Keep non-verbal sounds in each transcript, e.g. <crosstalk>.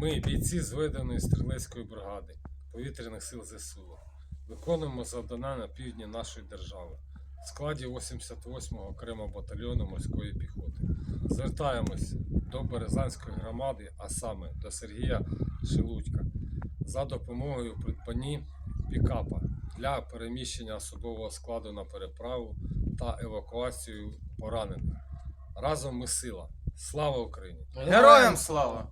Ми, бійці зведеної стрілецької бригади повітряних сил ЗСУ, виконуємо завдання на півдні нашої держави в складі 88-го окремого батальйону морської піхоти. Звертаємось до Березанської громади, а саме до Сергія Шелудька, за допомогою у придбанні пікапа для переміщення особового складу на переправу та евакуацію поранених. Разом ми сила. Слава Україні! Героям слава!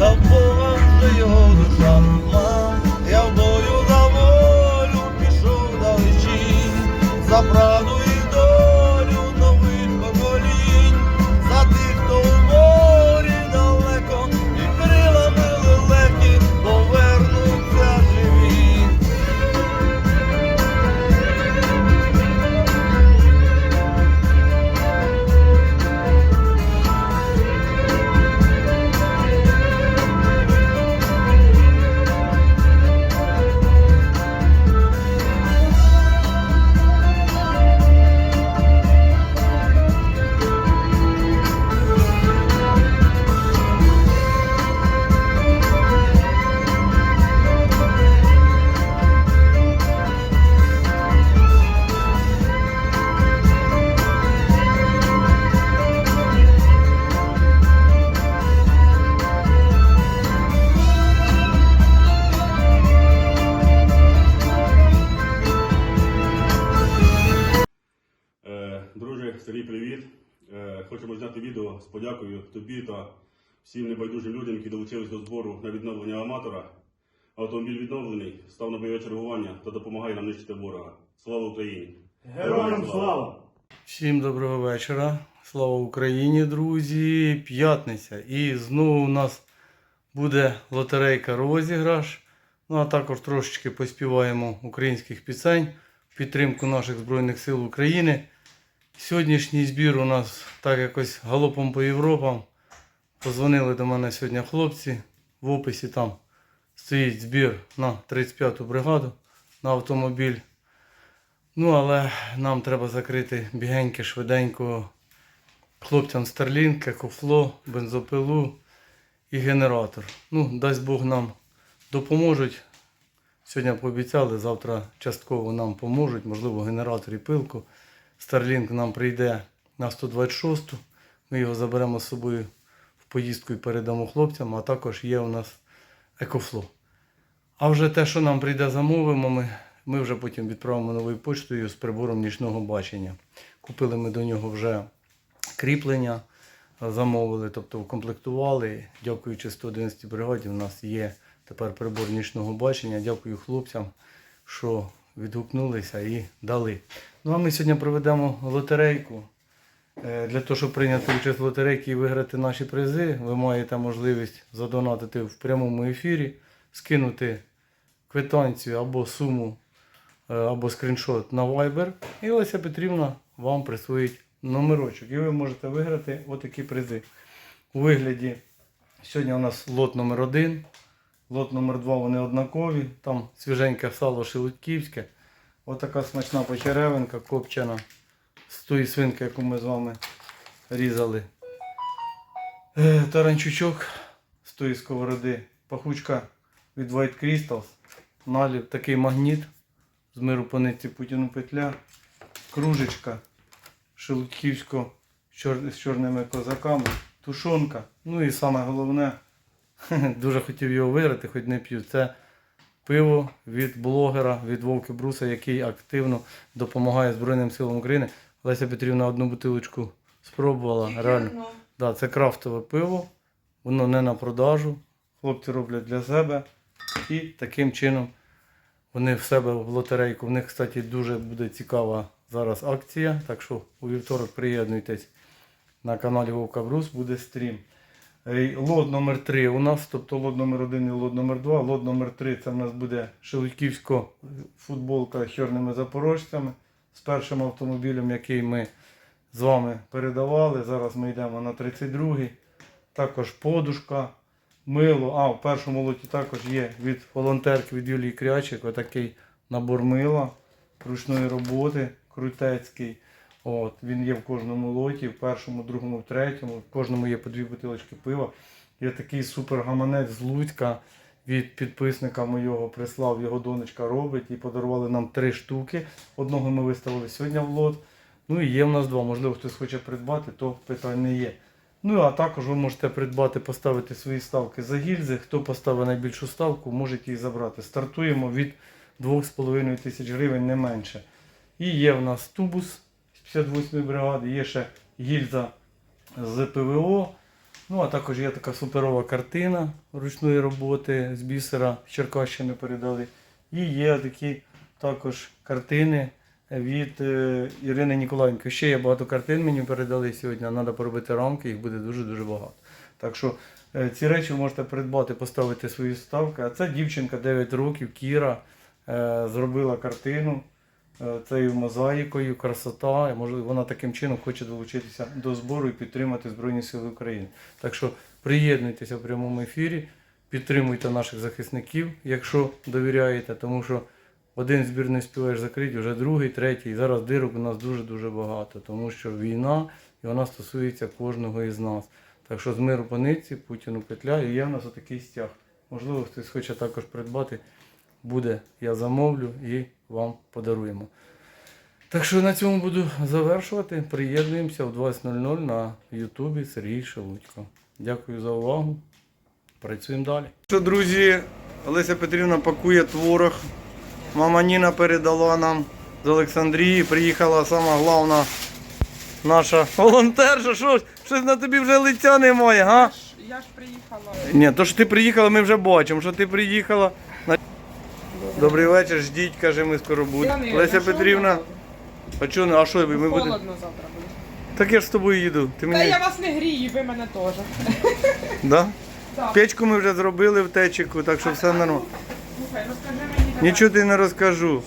the bull. Збору на відновлення аматора. Автомобіль відновлений, став на бойове чергування та допомагає нам нищити ворога. Слава Україні! Героям слава! Всім доброго вечора. Слава Україні, друзі! П'ятниця. І знову у нас буде лотерейка розіграш. Ну а також трошечки поспіваємо українських пісень в підтримку наших Збройних сил України. Сьогоднішній збір у нас так якось галопом по Європам. Позвонили до мене сьогодні хлопці. В описі там стоїть збір на 35-ту бригаду на автомобіль. Ну, але нам треба закрити бігеньке, швиденько хлопцям Starlink, екофло, бензопилу і генератор. Ну, дасть Бог нам допоможуть. Сьогодні пообіцяли, завтра частково нам поможуть, можливо, генератор і пилку. Starlink нам прийде на 126-ту. Ми його заберемо з собою поїздку і передамо хлопцям, а також є у нас екофло. А вже те, що нам прийде, замовимо, ми, ми вже потім відправимо новою почтою з прибором нічного бачення. Купили ми до нього вже кріплення, замовили, тобто укомплектували. Дякуючи 111 бригаді, у нас є тепер прибор нічного бачення. Дякую хлопцям, що відгукнулися і дали. Ну а ми сьогодні проведемо лотерейку. Е, Для того, щоб прийняти участь в лотерейці і виграти наші призи, ви маєте можливість задонатити в прямому ефірі, скинути квитанцію або суму, е, або скріншот на Viber. І Леся Петрівна вам присвоїть номерочок. І ви можете виграти отакі призи. У вигляді сьогодні у нас лот номер 1 лот номер 2 вони однакові. Там свіженьке сало шелудьківське. Отака смачна почеревинка копчена з тої свинки, яку ми з вами різали. Е, Таранчучок з тої сковороди. Пахучка від White Crystals. Налів такий магніт з миру по Путіну петля. Кружечка шелудьківського з з чорними козаками. Тушонка. Ну і саме головне, <laughs> дуже хотів його виграти, хоч не п'ю. Це пиво від блогера, від Вовки Бруса, який активно допомагає Збройним силам України. Леся Петрівна одну бутилочку спробувала. Реально. Да, це крафтове пиво, воно не на продажу. Хлопці роблять для себе. І таким чином вони в себе в лотерейку. В них, кстати, дуже буде цікава зараз акція. Так що у вівторок приєднуйтесь на каналі Вовка Брус, буде стрім. Е, Лот номер 3 у нас, тобто лот номер 1 і лот номер 2. Лот номер 3 це в нас буде Шелудьківська футболка з чорними запорожцями з першим автомобілем, який ми з вами передавали. Зараз ми йдемо на 32-й. Також подушка, мило. А, в першому лоті також є від волонтерки від Юлії Крячик, отакий набор мила ручної роботи, крутецький. От, він є в кожному лоті, в першому, другому, в третьому. В кожному є по дві бутилочки пива. Є такий супер гаманець з Луцька від підписника моєго прислав, його донечка робить і подарували нам три штуки. Одного ми виставили сьогодні в лот. Ну і є в нас два. Можливо, хтось хоче придбати, то питань не є. Ну а також ви можете придбати, поставити свої ставки за гільзи. Хто поставить найбільшу ставку, можете її забрати. Стартуємо від 2,5 тисяч гривень, не менше. І є в нас тубус з 58 бригади, є ще гільза з ПВО. Ну, а також є така суперова картина ручної роботи з бісера з Черкащини передали. І є такі також картини від е, Ірини Ніколаєнко. Ще є багато картин мені передали сьогодні. Треба поробити рамки, їх буде дуже-дуже багато. Так що е, ці речі ви можете придбати, поставити свої ставки. А це дівчинка 9 років, Кіра, е, зробила картину цією мозаїкою, красота. І, Можливо, вона таким чином хоче долучитися до збору і підтримати Збройні Сили України. Так що приєднуйтеся в прямому ефірі, підтримуйте наших захисників, якщо довіряєте, тому що один збір не співаєш закрити, вже другий, третій. Зараз дирок у нас дуже-дуже багато, тому що війна і вона стосується кожного із нас. Так що з миру по нитці, Путіну петля, і є в нас отакий стяг. Можливо, хтось хоче також придбати. Буде, я замовлю і вам подаруємо. Так що на цьому буду завершувати. Приєднуємося в 20.00 на Ютубі Сергій Шелудько. Дякую за увагу. Працюємо далі. Що, друзі, Олеся Петрівна пакує творог. Мама Ніна передала нам з Олександрії. Приїхала сама головна наша волонтерша. Що ж, щось на тобі вже лиця немає, га? Я ж приїхала. Ні, то що ти приїхала, ми вже бачимо, що ти приїхала. Добрий вечір, ждіть, каже, ми скоро будемо. Леся на Петрівна. А чого, а що? Ми будемо? Холодно завтра буде. Так я ж з тобою їду. Ти Та мені. я вас не грію, ви мене теж. Да? <laughs> Так. Печку ми вже зробили в течику, так що все нормально. Слухай, розкажи мені давай. Нічого ти не розкажу.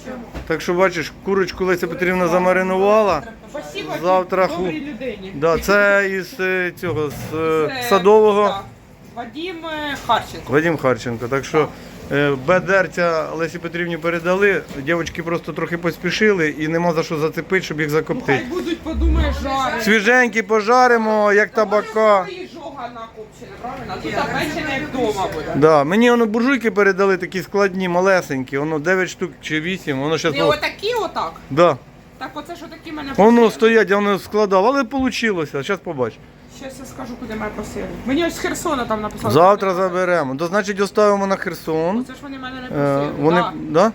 Так що бачиш, курочку Леся Петрівна замаринувала. Спасибо Завтра ху- добрій людині. Да, це із е, цього з е, Це, садового так, Вадим е, Харченко. Вадим Харченко. Так що бедерця Лесі Петрівні передали. Дівчатки просто трохи поспішили і нема за що зацепити, щоб їх закоптити. будуть, подумаєш, жари. Свіженькі пожаримо, як табака. Жога накопчена, правильно? Тут запечене як вдома буде. Да, мені воно буржуйки передали такі складні, малесенькі, воно 9 штук чи 8, воно зараз. Не отакі отак. Да. Так оце що такі мене Воно стоять, я воно складав, але вийшло. Зараз побач. Щас я скажу, куди мене просили. Мені ось з Херсона там написали. Завтра заберемо. То значить оставимо на Херсон. Оце ж вони мене не Е, просили. вони, Да, да?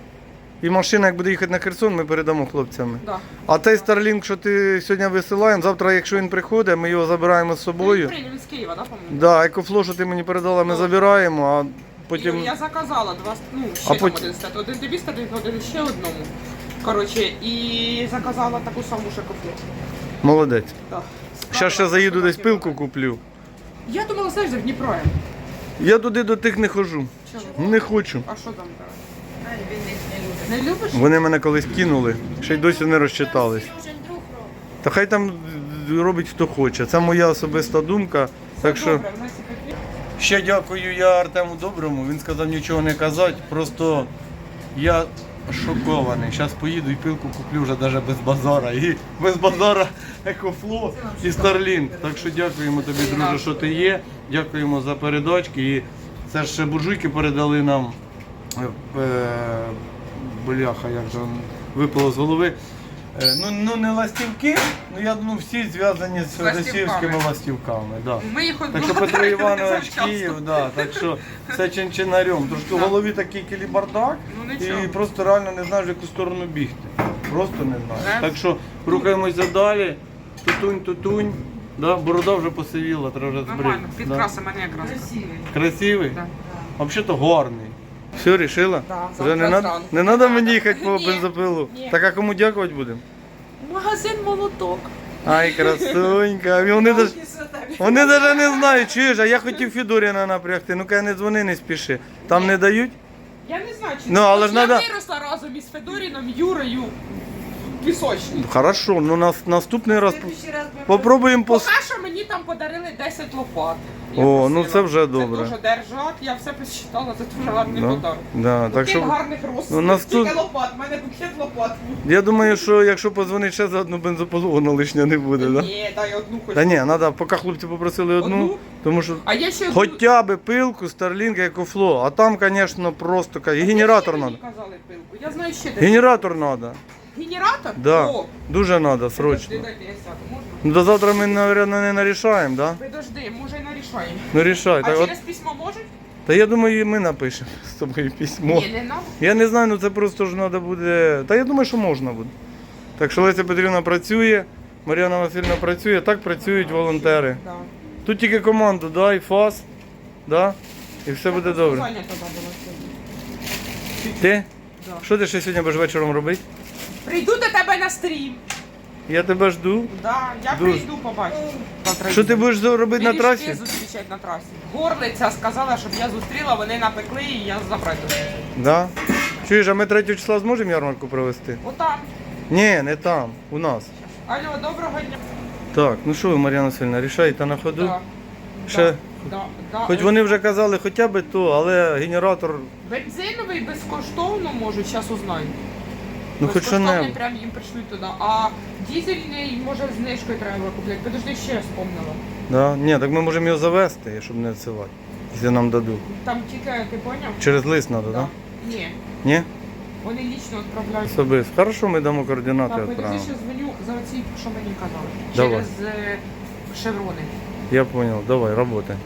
І машина, як буде їхати на Херсон, ми передамо хлопцям. да. А той Starlink, що ти сьогодні висилаємо, завтра, якщо він приходить, ми його забираємо з Він собою. прийняв із Києва, да, по-моєму? Да, екофло, що ти мені передала, ми забираємо, а потім. І Я заказала два, ну, ще А там потім- один стат. Один тобі стати, один ще одному. Коротше, і заказала таку саму кофе. Молодець. Да. Зараз ще заїду десь пилку куплю. Я думала, знаєш, в Дніпро. я. Туди до тих не хожу. Чого? Не хочу. А що там треба? Не любиш? Вони мене колись кинули, ще й досі не розчитались. Та хай там робить хто хоче. Це моя особиста думка. Так що ще дякую я Артему Доброму. Він сказав нічого не казати. Просто я шокований. Зараз поїду і пилку куплю вже навіть без базара. І без базара екофло і Starlink. Так що дякуємо тобі, друже, що ти є. Дякуємо за передачки. І це ж буржуйки передали нам. Е, е, Бляха, як же випало з голови. Е, Ну, ну не ластівки, ну я думаю, всі зв'язані з Ластівками. російськими ластівками. Да. Ми їх Так що Петро Іванович Київ, да, так що все чинчинарем. Трошки в голові такий кілібардак Ну, нічого. і просто реально не знаєш, в яку сторону бігти. Просто не знаєш. Не? Так що рухаємося далі. Тутунь, тутунь. Да, борода вже посивіла, треба вже збрити. Нормально, Да. підкраси мене якраз. Красивий? Да. Взагалі-то гарний. Все, рішила? Да, Вже не, завтра надо, зранку. не треба мені їхати по <laughs> Ні, бензопилу. ні. Так а кому дякувати будемо? Магазин молоток. Ай, красунька. І Вони даже, вони даже не знають, чуєш, а я хотів Федоріна напрягти. Ну-ка не дзвони, не спіши. Там не дають? Я не знаю, чи Ну, але ж я надо- виросла разом із Федоріном, Юрою пісочні. Хорошо, ну нас, наступний раз попробуємо пос... Поки що мені там подарили 10 лопат. Я О, просила. ну це вже добре. Це дуже держак, я все посчитала, це дуже гарний Да? подарунок. Да, так Букет що, гарних роз. Ну, нас Тільки тут- лопат, в мене букет лопат. я думаю, що якщо позвонить ще за одну бензопилу, воно лишня не буде, да? Ні, дай одну хоч. Та ні, треба, поки хлопці попросили одну, Одну? тому що А я ще хоча б пилку, Starlink, екофло, а там, звісно, просто ка- і генератор треба. треба. казали пилку. Я знаю ще де. Генератор треба. Генератор? Да. О, Дуже треба, подожди, срочно. дайте я сяду, можна? Ну до завтра ми, мабуть, не нарішаємо, да? Подожди, може і нарішаємо. Ну рішай. А Так, от, через письмо можуть? та я думаю, і ми напишемо з тобою письмо. Ні, не надо. Я не знаю, ну це просто ж треба буде. Та я думаю, що можна буде. Так що Леся Петрівна працює, Мар'яна Васильівна працює, так працюють волонтери. Да. Тут тільки команду, дай фас, да? і все буде добре. Зайнята була сьогодні. Ти? Да. Що ти ще сьогодні будеш вечором робити? Прийду до тебе на стрім. Я тебе жду. Да, я Дуже. прийду побачу. Що ти будеш робити на трасі? зустрічать на трасі. Горлиця сказала, щоб я зустріла, вони напекли і я забрати. Да. Чуєш, а ми 3 числа зможемо ярмарку провести? Отам. Ні, не там, у нас. Алло, доброго дня. Так, ну що ви, Мар'яна Васильівна, рішаєте на ходу? Да. Ще, Да, да. хоч вони вже казали хоча б то, але генератор, Бензиновий безкоштовно можуть, зараз узнаю. Ну хоч не. прям їм пришлють туди. А дізельний, може, знижкою треба купляти. Подожди, ще я вспомнила. Да? Ні, так ми можемо його завести, щоб не відсилати. Якщо нам дадуть. Там тільки, ти поняв? Через лист треба, так? Да. Да? Ні, Ні? вони лічно відправляють. Особисто. Хорошо, ми дамо координати Так, подожди, відправимо. ще дзвоню за оці, що мені казали. Давай. Через е, шеврони. Я зрозумів, давай, работай.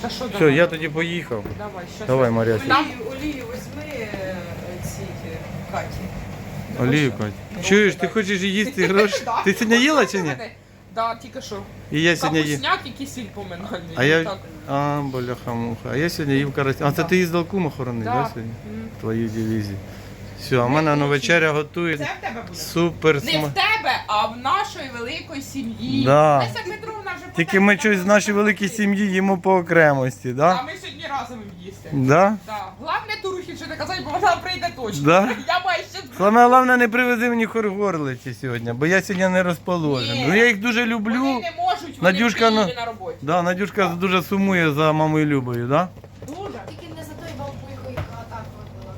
Та що Все, давай? я тоді поїхав. Давай, щас. Давай, Марія. Там Олію візьми е, ці е, Каті. Олію, Кать. Чуєш, ти хочеш їсти гроші? <laughs> Ти сьогодні їла чи ні? Да, тільки що. І я сьогодні їв. Капусняк і кисіль поминальний. А я. А, бляха муха. А я сьогодні їв карась. А це ти їздив кум охорони, да. Сьогодні? Твої Твою дивізію. Все, а в мене на вечеря готують. Це в тебе буде? Супер Не сма. в тебе, а в нашої великої сім'ї. Да. Леся Петровна вже Тільки ми щось в нашій великій сім'ї їмо по окремості, А да? ми сьогодні разом їсти. Да? Да. Головне турухи ще не казати, бо вона прийде точно. Да? Я маю ще Саме головне не привези мені хоргорлиці сьогодні, бо я сьогодні не розположений. Ні. Ну я їх дуже люблю. Вони не можуть, вони Надюшка, в Києві ну- на роботі. Да, Надюшка дуже сумує за мамою Любою, да? Дуже. Тільки не за той балбуйку, яка так от була.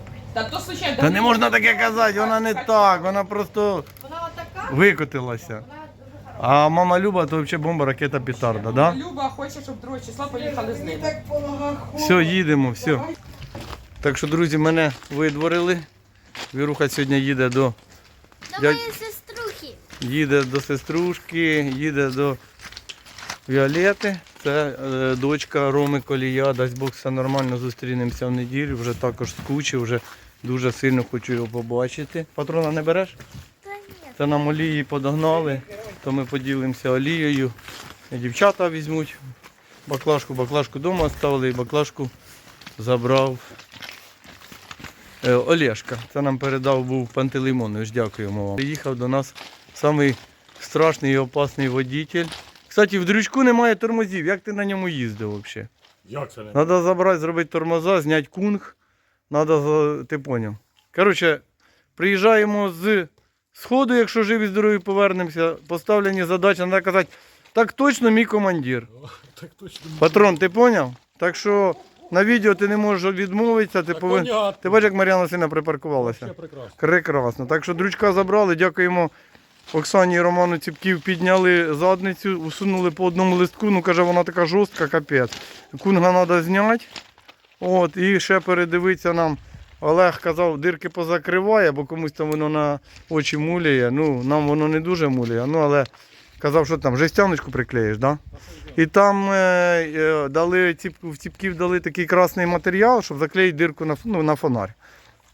Та. Та не можна таке казати, вона не так, вона просто Вона викотилася. вона дуже хороша. А мама Люба то взагалі бомба, ракета, петарда, да? Люба хоче, щоб 2 числа поїхали з ними. Все, їдемо, все. Так що, друзі, мене видворили. Віруха сьогодні їде до, До Я- моєї сеструхи. їде до сеструшки, їде до Віолети. Це е, дочка Роми Колія. Дасть Бог все нормально, зустрінемося в неділю. Вже також скучив, вже дуже сильно хочу його побачити. Патрона не береш? Та ні. Це нам олії подогнали, то ми поділимося олією. І дівчата візьмуть баклажку, баклажку вдома ставили і баклажку забрав е, Олешка. Це нам передав був Пантелеймонович, дякуємо вам. Приїхав до нас самий страшний і опасний водитель. Кстати, в дрючку немає тормозів. Як ти на ньому їздив взагалі? Як це не? Треба забрати, зробити тормоза, зняти кунг. Надо, ти поняв. Коротше, приїжджаємо з сходу, якщо живі здорові повернемося. Поставлені задачі, треба казати, так точно мій командир. Так точно. Патрон, ти поняв? Так що на відео ти не можеш відмовитися, ти повинен. Ти бачиш, як Мар'яна сина припаркувалася. Прекрасно. Прекрасно. Так що дрючка забрали, дякуємо Оксані і Роману Ціпків, підняли задницю, усунули по одному листку. Ну каже, вона така жорстка, капець. Кунга треба зняти. От, і ще передивитися нам. Олег казав, дирки позакриває, бо комусь там воно на очі муляє. Ну, нам воно не дуже муляє. Ну, але казав, що там жестяночку приклеїш, да? І там е, е, дали в ціпків дали такий красний матеріал, щоб заклеїти дирку на, ну, на фонарь.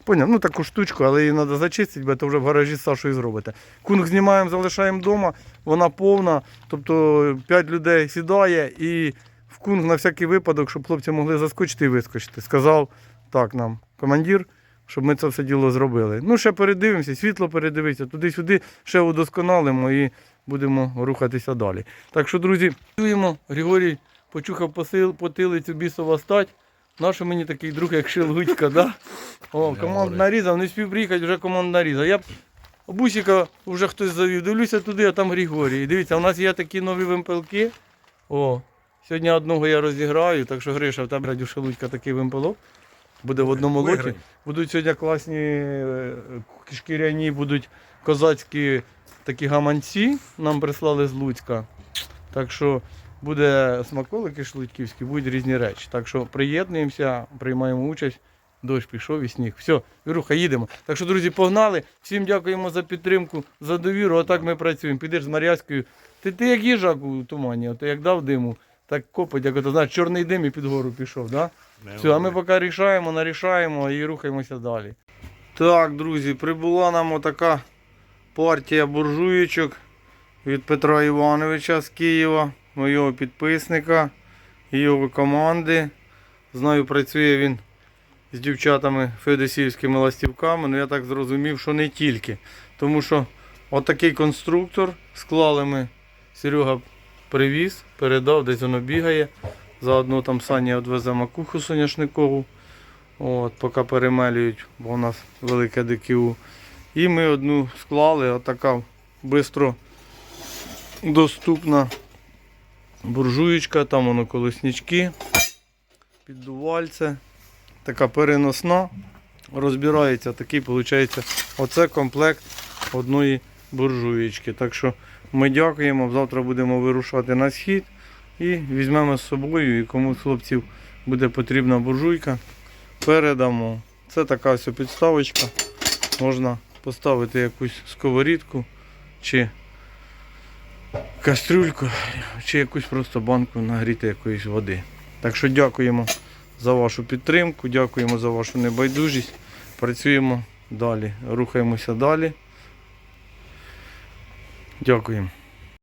Поняв, ну таку штучку, але її треба зачистити, бо то вже в гаражі з Сашою зробите. Кунг знімаємо, залишаємо вдома, вона повна, тобто 5 людей сідає і в кунг на всякий випадок, щоб хлопці могли заскочити і вискочити. Сказав так нам командир, щоб ми це все діло зробили. Ну, ще передивимося, світло передивися, туди-сюди ще удосконалимо і будемо рухатися далі. Так що, друзі, чуємо, Григорій почухав посил, потилицю бісова стать. Нащо мені такий друг, як Шелгутька, да? О, команд нарізав, не спів приїхати, вже команд нарізав. Я б бусика вже хтось завів. Дивлюся туди, а там Григорій. Дивіться, у нас є такі нові вимпелки. О, сьогодні одного я розіграю, так що Гриша, в тебе радю Шелудька такий вимпелок. Буде в одному лоті. Будуть сьогодні класні е, шкіряні, будуть козацькі такі гаманці. Нам прислали з Луцька. Так що буде смаколики шлудьківські, будуть різні речі. Так що приєднуємося, приймаємо участь. Дощ пішов і сніг. Все, Віруха, їдемо. Так що, друзі, погнали. Всім дякуємо за підтримку, за довіру. Отак ми працюємо. Підеш з Мар'язкою. Ти, ти як їжак у тумані, от як дав диму, так копоть, як ото, знаєш, чорний дим і під гору пішов. Да? Все, а ми поки рішаємо, нарішаємо і рухаємося далі. Так, друзі, прибула нам отака партія буржуєчок від Петра Івановича з Києва, моєго підписника і його команди. Знаю, працює він з дівчатами феодосіївськими ластівками, але я так зрозумів, що не тільки. Тому що отакий конструктор склали ми, Серега привіз, передав, десь воно бігає. Заодно там Саня відвезе макуху соняшникову. От, поки перемелюють, бо у нас велике ДКУ. І ми одну склали, отака швидко доступна буржуєчка, там воно колеснички, піддувальце, така переносна. Розбирається такий, виходить, оце комплект одної буржуєчки. Так що ми дякуємо. Завтра будемо вирушати на схід і візьмемо з собою. І кому з хлопців буде потрібна буржуйка, передамо. Це така ось підставочка. Можна поставити якусь сковорідку чи кастрюльку, чи якусь просто банку нагріти якоїсь води. Так що дякуємо за вашу підтримку, дякуємо за вашу небайдужість. Працюємо далі, рухаємося далі. Дякуємо.